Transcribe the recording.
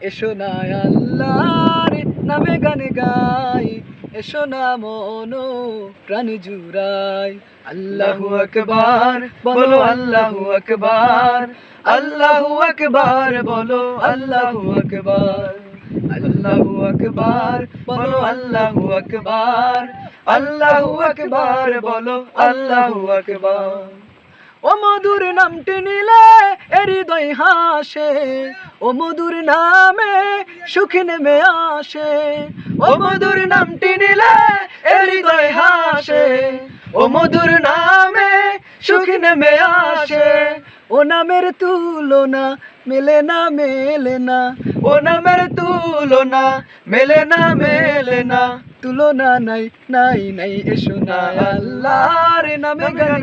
এসো না আল্লাহর নামে গান গাই, এসো না মনো প্রাণ জুড়াই। আল্লাহু আকবার, বলো আল্লাহু আকবার আল্লাহু আকবার, বলো আল্লাহু আকবার। আল্লাহু আকবার, বলো আল্লাহু আকবার আল্লাহু আকবার, বলো আল্লাহু আকবার। ও মধুর নামটি নিলে হৃদয় হাসে, ও মধুর নামে সুখ নেমে আসে ও মধুর নামটি নিলে হৃদয় হাসে, ও মধুর নামে সুখ নেমে আসে ও নামের তুলনা মেলে না মেলে না, ও নামের তুলনা মেলে না মেলে না। তুলনা নাই নাই নাই এসো না আল্লাহর নামে গান